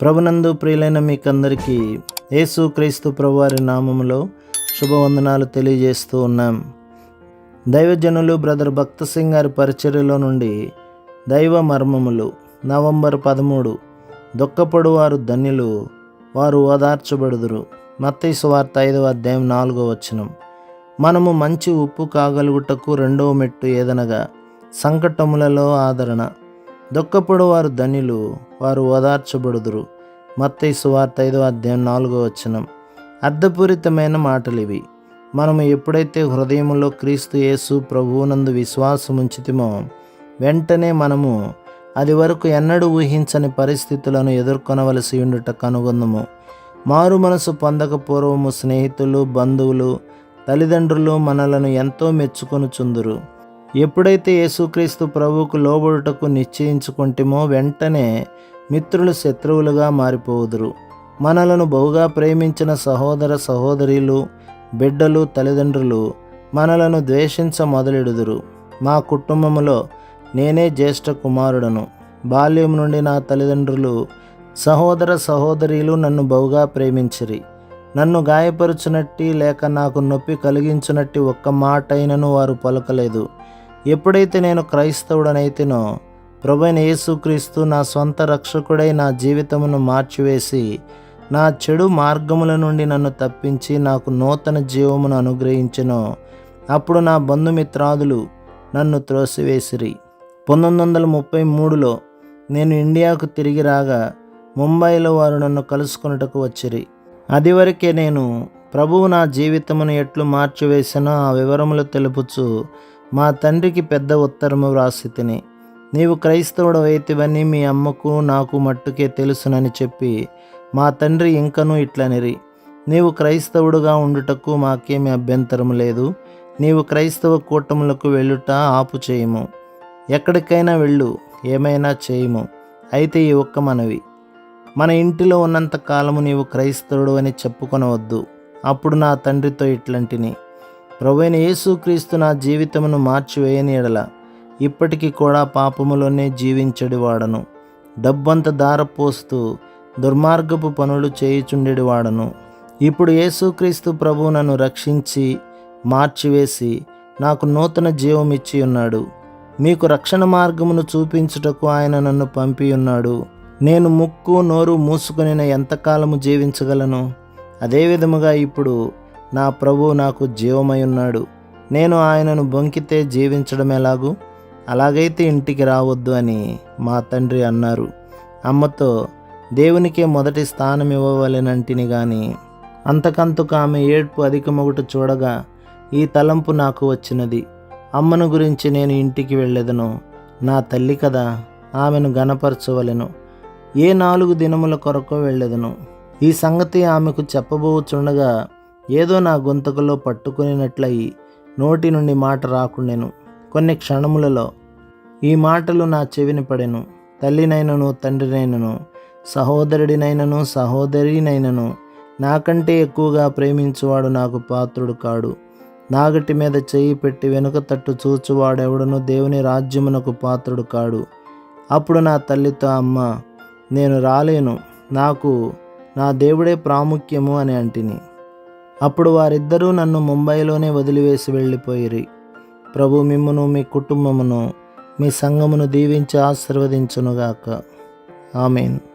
ప్రభునందు ప్రియులైన మీకందరికీ యేసు క్రీస్తు ప్రభువారి నామములో శుభవందనాలు తెలియజేస్తూ ఉన్నాం. దైవజనులు బ్రదర్ భక్త సింగ్ గారి పరిచర్యలో నుండి దైవ మర్మములు నవంబర్ పదమూడు దుఃఖపడువారు ధన్యులు వారు ఓదార్చబడుదురు. మత్తయి సువార్త ఐదవ అధ్యాయం నాలుగో వచనం. మనము మంచి ఉప్పు కాగలుగుటకు రెండవ మెట్టు ఏదనగా సంకటములలో ఆదరణ. దుఃఖపడు వారు ధనిలు వారు ఓదార్చబడుదురు. మత్తయి సువార్త ఐదో అధ్యాయం నాలుగో వచనం. అర్థపూరితమైన మాటలు ఇవి మనము ఎప్పుడైతే హృదయంలో క్రీస్తు యేసు ప్రభువునందు విశ్వాసం ఉంచితమో వెంటనే మనము అది వరకు ఎన్నడూ ఊహించని పరిస్థితులను ఎదుర్కొనవలసి ఉండుట కనుగొందము. మారు మనసు పొందక పూర్వము స్నేహితులు బంధువులు తల్లిదండ్రులు మనలను ఎంతో మెచ్చుకొనుచుందురు. ఎప్పుడైతే యేసుక్రీస్తు ప్రభువుకు లోబడుటకు నిశ్చయించుకుంటేమో వెంటనే మిత్రులు శత్రువులుగా మారిపోవుదురు. మనలను బహుగా ప్రేమించిన సహోదర సహోదరులు బిడ్డలు తల్లిదండ్రులు మనలను ద్వేషించ మొదలెడుదురు. మా కుటుంబంలో నేనే జ్యేష్ఠ కుమారుడను. బాల్యం నుండి నా తల్లిదండ్రులు సహోదర సహోదరులు నన్ను బహుగా ప్రేమించిరి. నన్ను గాయపరుచునట్టి లేక నాకు నొప్పి కలిగించునట్టి ఒక్క మాట అయినను వారు పలకలేదు. ఎప్పుడైతే నేను క్రైస్తవుడనైతేనో ప్రభైన యేసుక్రీస్తు నా సొంత రక్షకుడై నా జీవితమును మార్చివేసి నా చెడు మార్గముల నుండి నన్ను తప్పించి నాకు నూతన జీవమును అనుగ్రహించెను. అప్పుడు నా బంధుమిత్రాదులు నన్ను త్రోసివేసిరి. పంతొమ్మిది వందల ముప్పై మూడులో నేను ఇండియాకు తిరిగి రాగా ముంబైలో వారు నన్ను కలుసుకొనుటకు వచ్చిరి. అది వరకే నేను ప్రభువు నా జీవితమును ఎట్లు మార్చివేసినో ఆ వివరములు తెలుపుచు మా తండ్రికి పెద్ద ఉత్తరము వ్రాసి తిని నీవు క్రైస్తవుడు అయితివని మీ అమ్మకు నాకు మట్టుకే తెలుసునని చెప్పి మా తండ్రి ఇంకనూ ఇట్లనిరి. నీవు క్రైస్తవుడుగా ఉండుటకు మాకేమి అభ్యంతరం లేదు. నీవు క్రైస్తవ కూటములకు వెళ్ళుట ఆపు చేయము ఎక్కడికైనా వెళ్ళు ఏమైనా చేయము. అయితే ఈ ఒక్క మనవి మన ఇంటిలో ఉన్నంత కాలము నీవు క్రైస్తవుడు అని చెప్పుకొనవద్దు. అప్పుడు నా తండ్రితో ఇట్లాంటిని. ప్రభువైన యేసుక్రీస్తు నా జీవితమును మార్చివేయని ఎడల ఇప్పటికీ కూడా పాపములోనే జీవించడి వాడను డబ్బంత దారపోస్తూ దుర్మార్గపు పనులు చేయుచుండెడి వాడను ఇప్పుడు యేసుక్రీస్తు ప్రభు నన్ను రక్షించి మార్చివేసి నాకు నూతన జీవం ఇచ్చి ఉన్నాడు మీకు రక్షణ మార్గమును చూపించుటకు ఆయన నన్ను పంపి ఉన్నాడు నేను ముక్కు నోరు మూసుకుని ఎంతకాలము జీవించగలను? అదే విధముగా ఇప్పుడు నా ప్రభు నాకు జీవమై ఉన్నాడు. నేను ఆయనను బొంకితే జీవించడం ఎలాగూ? అలాగైతే ఇంటికి రావద్దు అని మా తండ్రి అన్నారు. అమ్మతో దేవునికే మొదటి స్థానం ఇవ్వవలెనంటిని గాని అంతకంతకు ఆమె ఏడ్పు అధికమొకటి చూడగా ఈ తలంపు నాకు వచ్చినది. అమ్మను గురించి నేను ఇంటికి వెళ్ళెదను. నా తల్లి కదా ఆమెను గనపరచవలెను ఏ నాలుగు దినముల కొరకు వెళ్ళెదను. ఈ సంగతి ఆమెకు చెప్పబోచుండగా ఏదో నా గొంతుకలో పట్టుకునినట్లయి నోటి నుండి మాట రాకుండెను. కొన్ని క్షణములలో ఈ మాటలు నా చెవిని పడెను. తల్లినైనను తండ్రినైనను సహోదరుడినైనను సహోదరినైనను నాకంటే ఎక్కువగా ప్రేమించువాడు నాకు పాత్రుడు కాడు. నాగటి మీద చేయి పెట్టి వెనుక తట్టు చూచువాడెవడను దేవుని రాజ్యమునకు పాత్రుడు కాడు. అప్పుడు నా తల్లితో అమ్మ నేను రాలేను. నాకు నా దేవుడే ప్రాముఖ్యము అని అంటిని. అప్పుడు వారిద్దరూ నన్ను ముంబైలోనే వదిలివేసి వెళ్ళిపోయిరి. ప్రభు మిమ్మును మీ కుటుంబమును మీ సంఘమును దీవించి ఆశీర్వదించునుగాక. ఆమెను.